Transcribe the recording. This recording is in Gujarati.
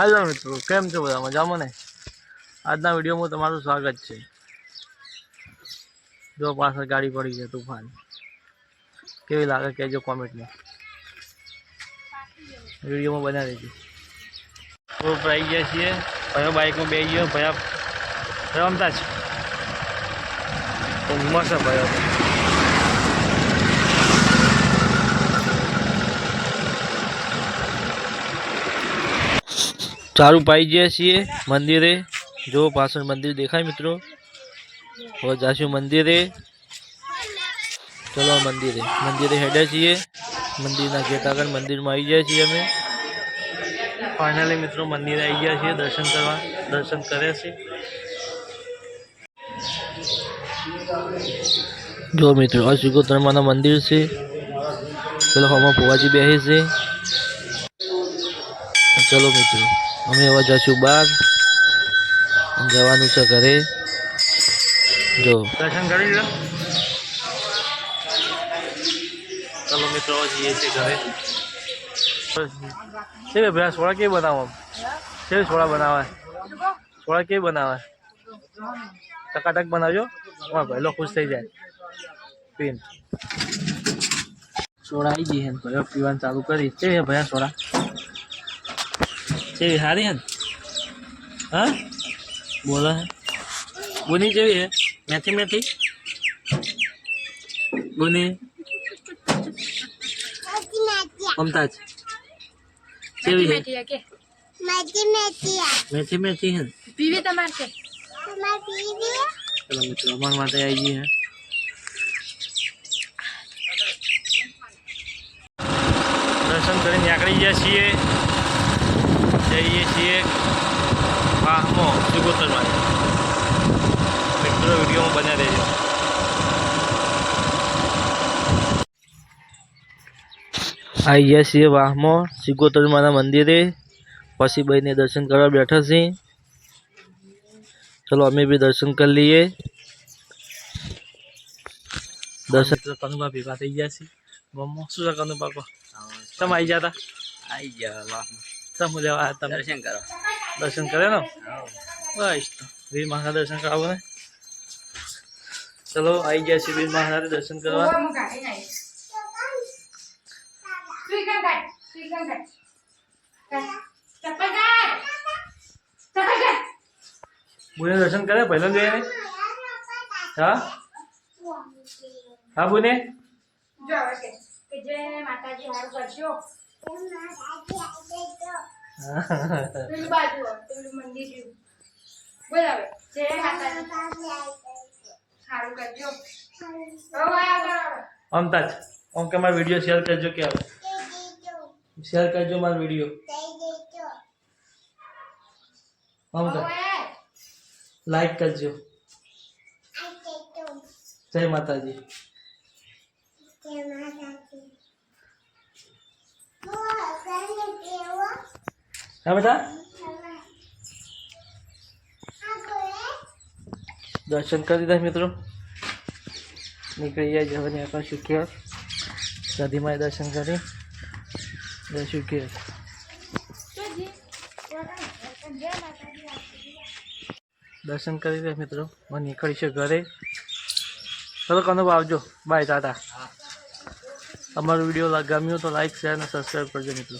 હાલો મિત્રો, કેમ છો બધા? મજામાં ને? આજના વિડીયોમાં તમારું સ્વાગત છે. જો પાછળ ગાડી પડી છે, તુફાન. કેવી લાગે કહેજો કોમેન્ટમાં. વિડીયોમાં બના દેજો ગ્રુપ આવી ગયા છીએ. ભાઈ બાઇકમાં બે ગયો, ભયા રમતા જ. મસ્ત ભયો. ચારું પાઈ ગયા છીએ મંદિરે જો પાછળ મંદિર દેખાય મિત્રો હવે જાશું મંદિરે ચલો મંદિરે મંદિરે હેડ્યા છીએ મંદિરના ગેટ આગળ મંદિરમાં આવી ગયા છીએ અમે ફાઇનલી મિત્રો મંદિરે આવી ગયા છીએ દર્શન કરવા દર્શન કર્યા છે જો મિત્રો આ શિકોતરમાના મંદિર છે પેલો હમણાં ફુવાજી બેસે છે ચલો મિત્રો અમે હવે જશું બહાર જવાનું છે ઘરે. જો. દર્શન કરી લો ચલો મિત્રો જઈએ છીએ ઘરે. કેવી ભાઈ સોળા કેવી બનાવો? કેવી સોળા બનાવે સોળા કેવી બનાવે ટકાટક બનાવજો. હા લો, ખુશ થઈ જાય. પીન. સોડા આવી ગઈ હે ભયો પીવાનું ચાલુ કરી. કેવી ભયા સોડા. કેવી સારી હે ને? હા? બોલો હે. ગુની જેવી હે? મેથી મેથી? ગુની? મમતાજ કેવી હે? મેથી મેથી મેથી મેથી. મેથી હે પીવી તમારે છે તમારે પીવી ચલો મિત્રો અમારા માટે આવી ગઈ હે. દર્શન કરીને નીકળી ગયા છીએ. જઈએ છીએ વાહમાં સુગોતર માટે મિત્રો વિડીયોમાં બન્યા રહેજો. આવી ગયા છીએ વાહમાં સિગોતર માના મંદિરે. પછી ભાઈને દર્શન કરવા બેઠા છીએ. ચલો અમે બી દર્શન કરી લઈએ. દર્શન કનુભા ભેગા થઈ ગયા છીએ. મમ્મો શું છે કનુભા તમે આવી ગયા હતા આઈ ગયા વાહ તમે લેવા આવ્યા તમે દર્શન કરો દર્શન કરે ને બસ તો વીર મહારાજ દર્શન કરાવો ને ચલો આવી ગયા છે વીર મહારાજ દર્શન કરવા હું કાઢી નાખીશ સ્વીકાર કાઢ સ્વીકાર કાઢ કાઢ. ચપ્પલ કાઢ ચપ્પલ કાઢ બુને દર્શન કરે પહેલા ગયા ને હા હા બુને જો હવે કે કે જય માતાજી હારું કરજો પેલું બાજુ હોય, પેલું મંદિર જેવું. બોલ હવે જય માતાજી. હારું કરજો. હવે આગળ આવે. અમતા જ આમ કે મારો વીડિયો શેર કરજો કે આવે શેર કરજો મારો વીડિયો. અમતાજ લાઈક કરજો. લાઈક કરજો જય માતાજી. હા, બેટા? દર્શન કરી દીધા મિત્રો. નીકળી જાય જવાની આપણે શીખ્યા દાદીમાએ દર્શન કરી. જઈશું કે દર્શન કરી દે મિત્રો. હવે નીકળીશું ઘરે. ચલો કનો આવજો. Bye, tata. અમારો વીડિયો ગમ્યો તો લાઈક શેર અને સબસ્ક્રાઈબ કરજો મિત્રો.